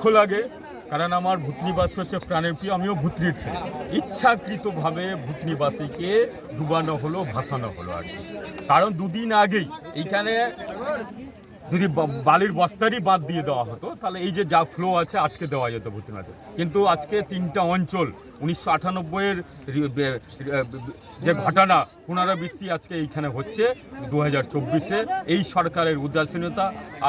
দুঃখ লাগে, কারণ আমার ভূতনিবাস হচ্ছে প্রাণের প্রিয়, আমিও ভূতনির ছেলে। ইচ্ছাকৃতভাবে ভূতনিবাসীকে ডুবানো হলো, ভাসানো হলো আর কারণ দুদিন আগেই, এইখানে যদি বালির বস্তারই বাদ দিয়ে দেওয়া হতো, তাহলে এই যে যা ফ্লো আছে আটকে দেওয়া যেত ভূতনিবাসে কিন্তু আজকে তিনটা অঞ্চল, উনিশশো আটানব্বইয়ের যে ঘটনা, পুনরাবৃত্তি আজকে এইখানে হচ্ছে দু হাজার চব্বিশে, এই সরকারের উদাসীনতা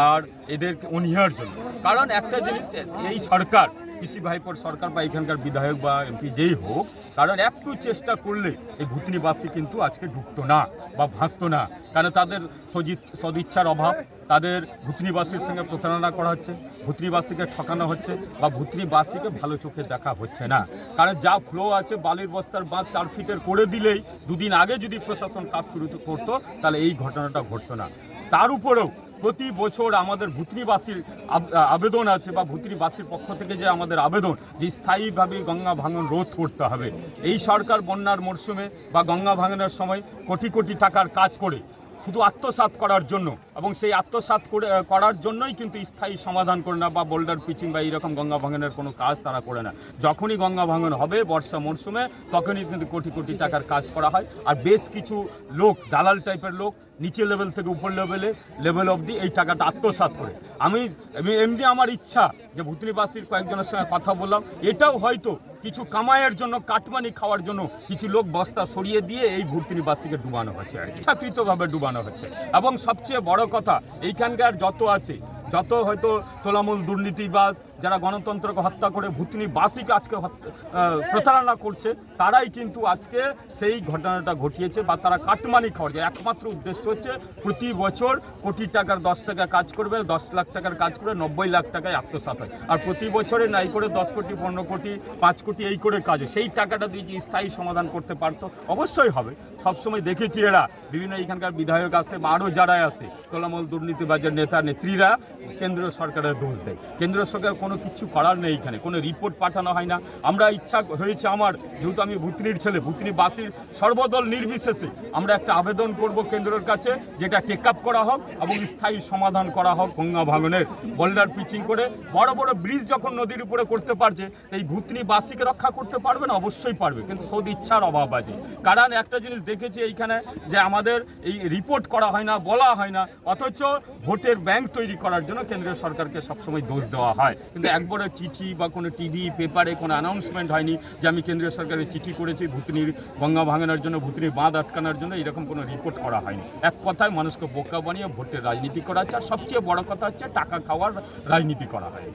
আর এদের অনীহার জন্য। কারণ একটা জিনিস, এই সরকার, কৃষি ভাইপোর সরকার বা এখানকার বিধায়ক বা এমপি যেই হোক, কারণ একটু চেষ্টা করলে এই ভূতনিবাসী কিন্তু আজকে ঢুকতো না বা ভাসতো না। কারণ তাদের সদিচ্ছার অভাব তাদের ভূতনিবাসীর সঙ্গে প্রতারণা করা হচ্ছে, ভূতনিবাসীকে ঠকানো হচ্ছে বা ভূতনিবাসীকে ভালো চোখে দেখা হচ্ছে না। কারণ যা ফ্লো আছে, বালির বস্তার বাঁধ চার ফিটের করে দিলেই দুদিন আগে যদি প্রশাসন কাজ শুরু করতো, তাহলে এই ঘটনাটা ঘটতো না। তার উপরেও প্রতি বছর আমাদের ভূতনিবাসীর আবেদন আছে বা ভূতনিবাসীর পক্ষ থেকে যে আমাদের আবেদন, যে স্থায়ীভাবে গঙ্গা ভাঙন রোধ করতে হবে। এই সরকার বন্যার মরশুমে বা গঙ্গা ভাঙনের সময় কোটি কোটি টাকার কাজ করে শুধু আত্মসাৎ করার জন্য এবং সেই আত্মসাৎ করে করার জন্যই কিন্তু স্থায়ী সমাধান করে না বা বোল্ডার পিচিং বা এইরকম গঙ্গা ভাঙনের কোনো কাজ তারা করে না। যখনই গঙ্গা ভাঙন হবে বর্ষা মরশুমে, তখনই কিন্তু কোটি কোটি টাকার কাজ করা হয়। আর বেশ কিছু লোক, দালাল টাইপের লোক নিচে লেভেল থেকে উপর লেভেলে লেভেল অবধি এই টাকাটা আত্মসাৎ করে। আমি এমনি আমার ইচ্ছা যে ভুতনিবাসীর কয়েকজনের সঙ্গে কথা বললাম। এটাও হয়তো কিছু কামাইয়ের জন্য, কাটমানি খাওয়ার জন্য কিছু লোক বস্তা সরিয়ে দিয়ে এই ভূতনিবাসীকে ডুবানো হচ্ছে আর ইচ্ছাকৃতভাবে ডুবানো হচ্ছে। এবং সবচেয়ে বড় কথা। এইখানকার যত আছে যত হয়তো তোলামূল দুর্নীতিবাজ যারা গণতন্ত্রকে হত্যা করে ভূতনিবাসীকে আজকে হত্যা- প্রতারণা করছে, তারাই কিন্তু আজকে সেই ঘটনাটা ঘটিয়েছে বা তারা কাটমানি খাওয়ার একমাত্র উদ্দেশ্য হচ্ছে প্রতি বছর কোটি টাকার, দশ টাকা কাজ করবে, দশ লাখ টাকার কাজ করে নব্বই লাখ টাকায় আত্মসাৎ হয়। আর প্রতি বছরে নাই করে দশ কোটি, পনেরো কোটি, পাঁচ কোটি এই করে কাজ। সেই টাকাটা দিয়ে যে স্থায়ী সমাধান করতে পারতো? অবশ্যই হবে। সবসময় দেখেছি এরা। বিভিন্ন এখানকার বিধায়ক আছে বা আরও যারা আছে, তোলামূল দুর্নীতিবাজের নেতা, নেত্রীরা কেন্দ্রীয় সরকারের দোষ দেয়। কেন্দ্রীয় সরকার কোনো কিছু করার নেই এখানে, কোনো রিপোর্ট পাঠানো হয় না। আমরা ইচ্ছা হয়েছে আমার, যেহেতু আমি ভূতনির ছেলে ভূতনিবাসীর সর্বদল নির্বিশেষে আমরা একটা আবেদন করব কেন্দ্রের কাছে, যেটা টেক আপ করা হোক এবং স্থায়ী সমাধান করা হোক গঙ্গা ভাঙনের। বোল্ডার পিচিং করে বড় বড় ব্রিজ যখন নদীর উপরে করতে পারছে এই ভূতনিবাসীকে রক্ষা করতে পারবে না? অবশ্যই পারবে, কিন্তু সদ ইচ্ছার অভাব আছে। কারণ একটা জিনিস দেখেছি এইখানে যে আমাদের এই রিপোর্ট করা হয় না, বলা হয় না, অথচ ভোটের ব্যাংক তৈরি করার জন্য কেন্দ্রীয় সরকারকে সবসময় দোষ দেওয়া হয়। কিন্তু একবারও চিঠি বা কোনো টিভি পেপারে কোনো অ্যানাউন্সমেন্ট হয়নি যে আমি কেন্দ্রীয় সরকারের চিঠি করেছি, ভূতনির গঙ্গা ভাঙানোর জন্য, ভূতনির বাঁধ আটকানোর জন্য, এরকম কোনো রিপোর্ট করা হয়নি। এক কথায় মানুষকে বোকা বানিয়ে ভোটের রাজনীতি করা হচ্ছে। আর সবচেয়ে বড় কথা হচ্ছে টাকা খাওয়ার রাজনীতি করা হয়